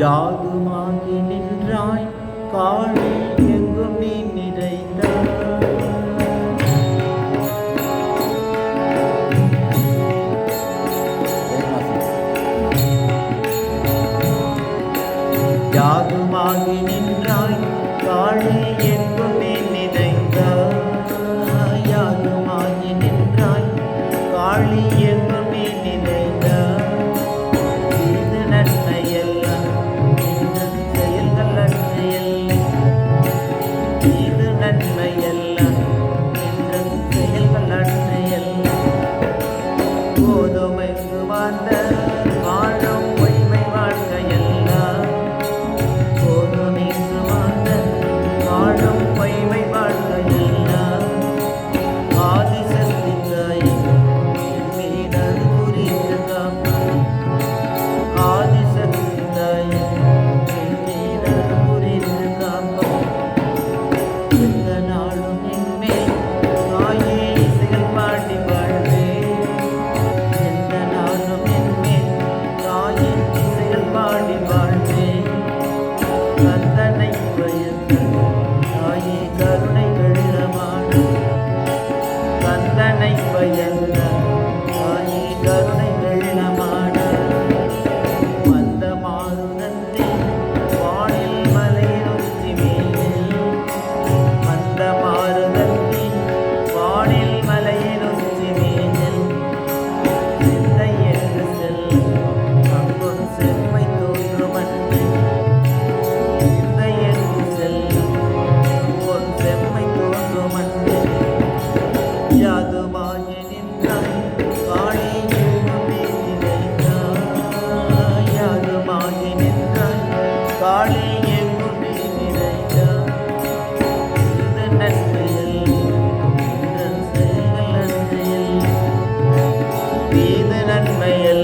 யாகுமாகி நின்றாய் காளி எங்கும் நீ நிறைந்தாய் யாகுமாகி நின்றாய் காளி எங்குமே நினைந்தாய் யாகுமாகி நின்றாய் காளி எங்குமே நினைந்தாய் நன்மையல்